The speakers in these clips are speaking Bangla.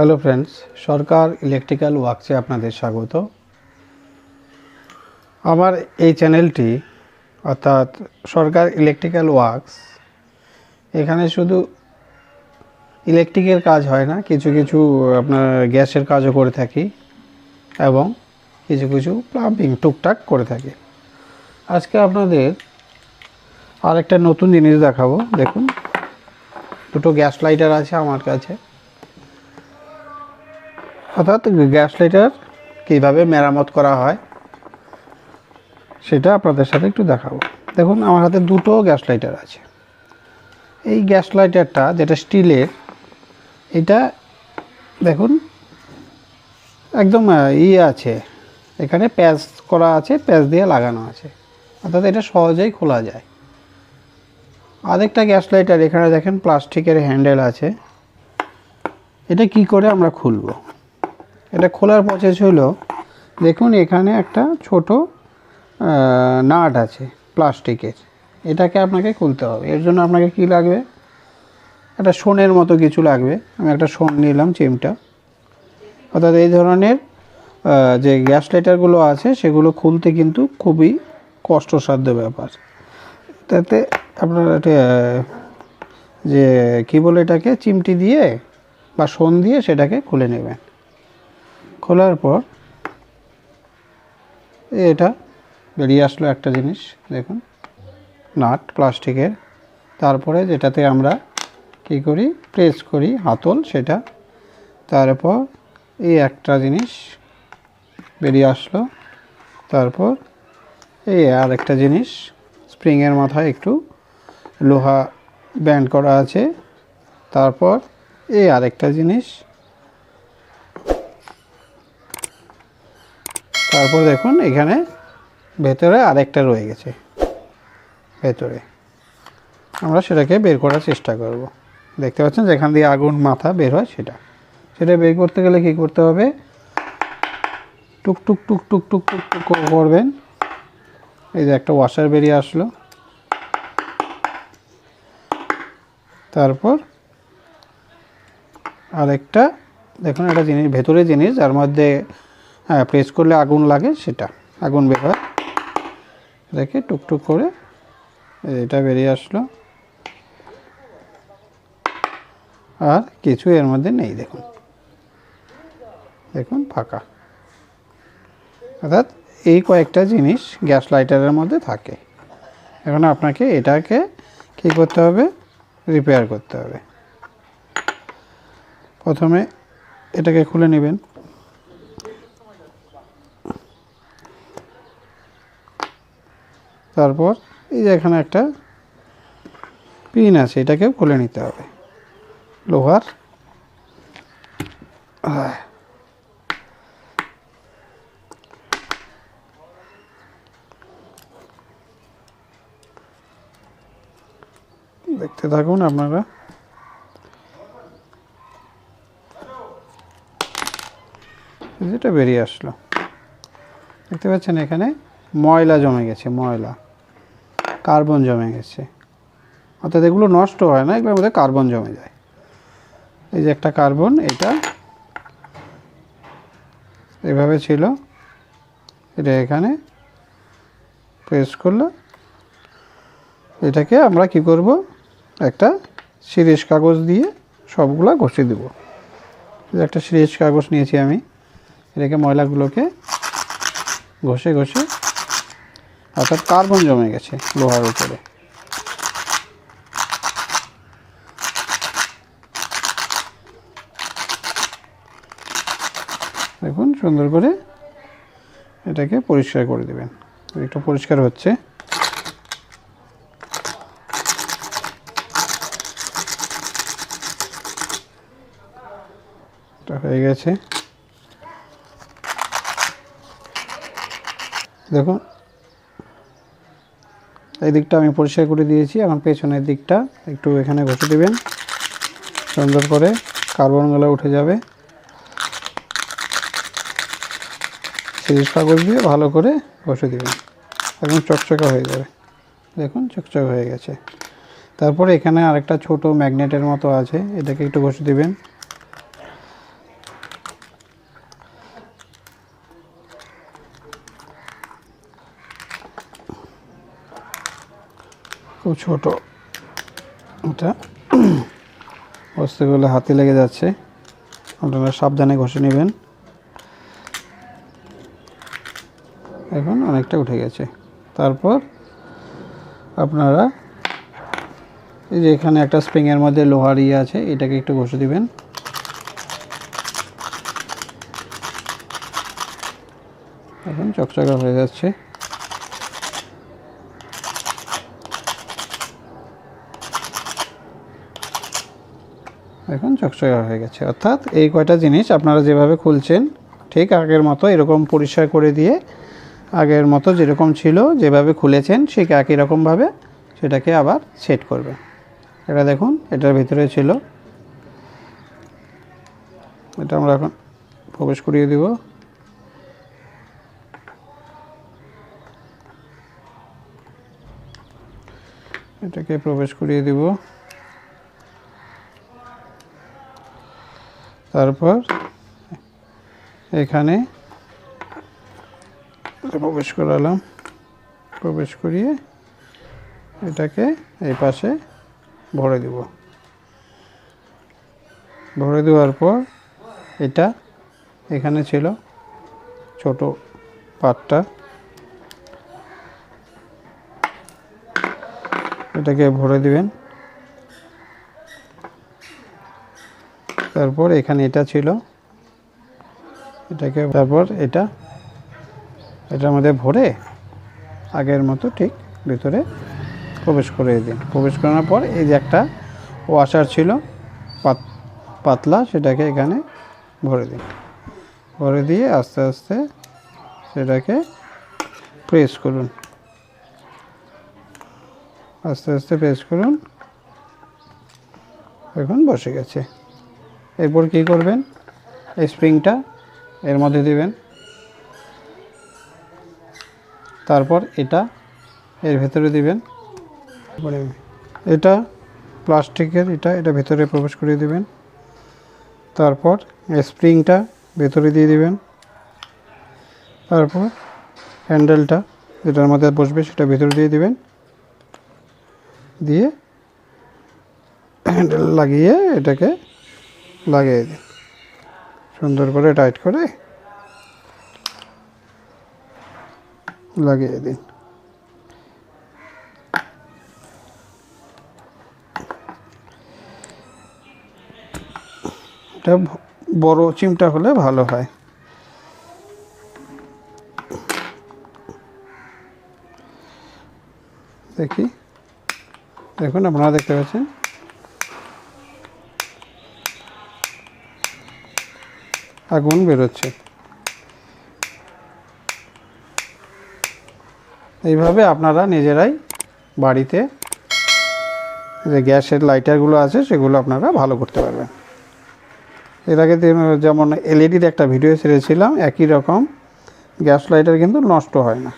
হ্যালো ফ্রেন্ডস, সরকার ইলেকট্রিক্যাল ওয়ার্কসে আপনাদের স্বাগত। আমার এই চ্যানেলটি, অর্থাৎ সরকার ইলেকট্রিক্যাল ওয়ার্কস, এখানে শুধু ইলেকট্রিকের কাজ হয় না, কিছু কিছু আপনার গ্যাসের কাজও করে থাকি এবং কিছু কিছু প্লাম্বিং টুকটাক করে থাকি। আজকে আপনাদের আরেকটা নতুন জিনিস দেখাবো। দেখুন, দুটো গ্যাস লাইটার আছে আমার কাছে। অর্থাৎ গ্যাস লাইটার কীভাবে মেরামত করা হয় সেটা আপনাদের সাথে একটু দেখাবো। দেখুন আমার হাতে দুটো গ্যাস লাইটার আছে। এই গ্যাস লাইটারটা যেটা স্টিলের এটা দেখুন একদম আহ, ইয়ে আছে। এখানে প্যাচ করা আছে প্যাচ দিয়ে লাগানো আছে। অর্থাৎ এটা সহজেই খোলা যায়। আরেকটা গ্যাস লাইটার এখানে দেখেন প্লাস্টিকের হ্যান্ডেল আছে। এটা কি করে আমরা খুলবো? এটা খোলার প্রসেস হলো দেখুন এখানে একটা ছোট নাট আছে প্লাস্টিকের এটাকে আপনাকে খুলতে হবে। এর জন্য আপনাকে কি লাগবে? একটা শোনের মতো কিছু লাগবে। আমি একটা শোন নিলাম চিমটা। অর্থাৎ এই ধরনের যে গ্যাস লাইটারগুলো আছে, সেগুলো খুলতে কিন্তু খুবই কষ্টসাধ্য ব্যাপার। তাতে আপনার যে কী বলে এটাকে? চিমটি দিয়ে বা শোন দিয়ে সেটাকে খুলে নেবেন। খোলার পর এটা বেরিয়ে আসলো একটা জিনিস, দেখুন, নাট প্লাস্টিকের। তারপরে যেটাতে আমরা কী করি, প্রেস করি হাতল, সেটা। তারপর এই একটা জিনিস বেরিয়ে আসলো। তারপর এই আর একটা জিনিস, স্প্রিংয়ের মাথায় একটু লোহা ব্যান্ড করা আছে। তারপর এই আরেকটা জিনিস তারপর দেখুন, এখানে ভেতরে আরেকটা রয়ে গেছে। ভেতরে। আমরা সেটাকে বের করার চেষ্টা করব। দেখতে পাচ্ছেন যেখান দিয়ে আগুন মাথা বের হয় সেটা। সেটা বের করতে গেলে কি করতে হবে? টুক টুক টুক টুক টুক টুক টুক করে করবেন। এই যে একটা ওয়াশার বেরিয়ে আসলো। তারপর আরেকটা, দেখুন, একটা জিনিস, ভেতরে জিনিস, যার মধ্যে হ্যাঁ প্রেস করলে আগুন লাগে, সেটা। আগুন বের হয়। রেখে টুকটুক করে এটা বেরিয়ে আসলো। আর কিছু এর মধ্যে নেই, দেখুন। দেখুন, ফাঁকা। অর্থাৎ এই কয়েকটা জিনিস গ্যাস লাইটারের মধ্যে থাকে। এখন আপনাকে এটাকে কী করতে হবে? রিপেয়ার করতে হবে। প্রথমে এটাকে খুলে নেবেন। তারপর এই যে এখানে একটা পিন আছে, এটাকেও খুলে নিতে হবে। লোহার। দেখতে থাকুন আপনারা। যেটা বেরিয়ে আসলো। দেখতে পাচ্ছেন এখানে ময়লা জমে গেছে, ময়লা। কার্বন জমে গেছে। অর্থাৎ এগুলো নষ্ট হয় না, এগুলোর মধ্যে কার্বন জমে যায়। এই যে একটা কার্বন, এটা এভাবে ছিল। এটা এখানে প্রেস করলে। এটাকে আমরা কি করব? একটা সিরিজ কাগজ দিয়ে সবগুলা ঘষে দেব। একটা সিরিজ কাগজ নিয়েছি আমি। এটাকে ময়লাগুলোকে ঘষে ঘষে অর্থাৎ কার্বন জমে গেছে লোহার উপরে। দেখুন, সুন্দর করে এটাকে পরিষ্কার করে দেবেন। একটু পরিষ্কার হচ্ছে। হয়ে গেছে। দেখুন এই দিকটা আমি পরিষ্কার করে দিয়েছি। এখন পেছনের দিকটা একটু এখানে ঘষে দেবেন। সুন্দর করে কার্বনগুলো উঠে যাবে। সিরিজ কাগজ দিয়ে ভালো করে ঘষে দেবেন। একদম চকচকে হয়ে যাবে। দেখুন, চকচক হয়ে গেছে। তারপরে এখানে আরেকটা ছোট ম্যাগনেটের মতো আছে। এটাকে একটু ঘষে দিবেন। খুব ছোট। এটা বস্তুগুলো হাতে লেগে যাচ্ছে। আপনারা সাবধানে ঘষে নেবেন। এখন অনেকটা উঠে গেছে। তারপর আপনারা এই যে এখানে একটা স্প্রিংয়ের মধ্যে লোহার ইয়ে আছে, এটাকে একটু ঘষে দিবেন। এখন চকচকা হয়ে যাচ্ছে। এখন চকচকা হয়ে গেছে। অর্থাৎ এই কয়টা জিনিস আপনারা যেভাবে খুলছেন, ঠিক আগের মতো এরকম পরিষ্কার করে দিয়ে আগের মতো যেরকম ছিল যেভাবে খুলেছেন, ঠিক একই রকমভাবে সেটাকে আবার সেট করবে এটা দেখুন, এটার ভিতরে ছিল। এটা আমরা এখন প্রবেশ করিয়ে দিব। এটাকে প্রবেশ করিয়ে দিব। তারপর এখানে প্রবেশ করালাম। প্রবেশ করিয়ে এটাকে এই পাশে ভরে দিব। ভরে দেওয়ার পর এটা এখানে ছিল ছোট পাটটা। এটাকে ভরে দিবেন। তারপর এখানে এটা ছিল। এটাকে তারপর এটা এটার মধ্যে ভরে আগের মতো ঠিক ভিতরে প্রবেশ করে দিন। প্রবেশ করানোর পর এই যে একটা ওয়াশার ছিল, পাত- পাতলা, সেটাকে এখানে ভরে দিন। ভরে দিয়ে আস্তে আস্তে সেটাকে প্রেস করুন। আস্তে আস্তে প্রেস করুন। এখন বসে গেছে। এরপর কি করবেন? স্প্রিংটা এর মধ্যে দিবেন। তারপর এটা এর ভেতরে দিবেন। এটা প্লাস্টিকের, এটা এটা ভেতরে প্রবেশ করে দিবেন। তারপর স্প্রিংটা ভেতরে দিয়ে দিবেন। তারপর হ্যান্ডেলটা যেটার মধ্যে বসবে সেটা ভেতরে দিয়ে দিবেন। দিয়ে হ্যান্ডেল লাগিয়ে এটাকে লাগিয়ে দিন সুন্দর করে টাইট করে লাগিয়ে দিন এটা বড় চিমটা হলে ভালো হয়। দেখি। দেখুন, আপনারা দেখতে পাচ্ছেন? আগুন বেরোচ্ছে। এইভাবে আপনারা নিজেরাই বাড়িতে যে গ্যাসের লাইটারগুলো আছে, সেগুলো আপনারা ভালো করতে পারবেন। এর আগে যেমন এলইডির একটা ভিডিও ছেড়েছিলাম, একই রকম। গ্যাস লাইটার কিন্তু নষ্ট হয় না।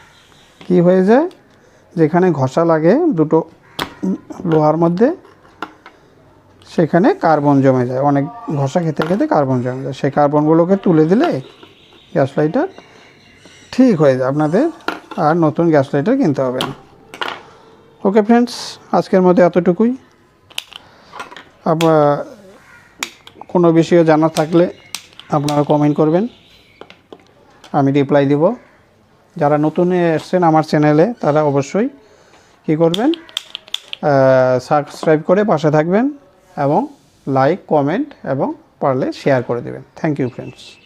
কি হয়ে যায়? যেখানে ঘষা লাগে দুটো লোহার মধ্যে সেখানে কার্বন জমে যায়। অনেক ঘষা খেতে খেতে কার্বন জমে যায়। সেই কার্বনগুলোকে তুলে দিলে গ্যাস লাইটার ঠিক হয়ে যায়। আপনাদের আর নতুন গ্যাস লাইটার কিনতে হবে না। ওকে ফ্রেন্ডস, আজকের মধ্যে এতটুকুই। আবার কোনো বিষয়ে জানা থাকলে আপনারা কমেন্ট করবেন। আমি রিপ্লাই দিব। যারা নতুন এসছেন আমার চ্যানেলে তারা অবশ্যই কী করবেন? সাবস্ক্রাইব করে পাশে থাকবেন। এবং লাইক কমেন্ট এবং পারলে শেয়ার করে দেবেন। Thank you friends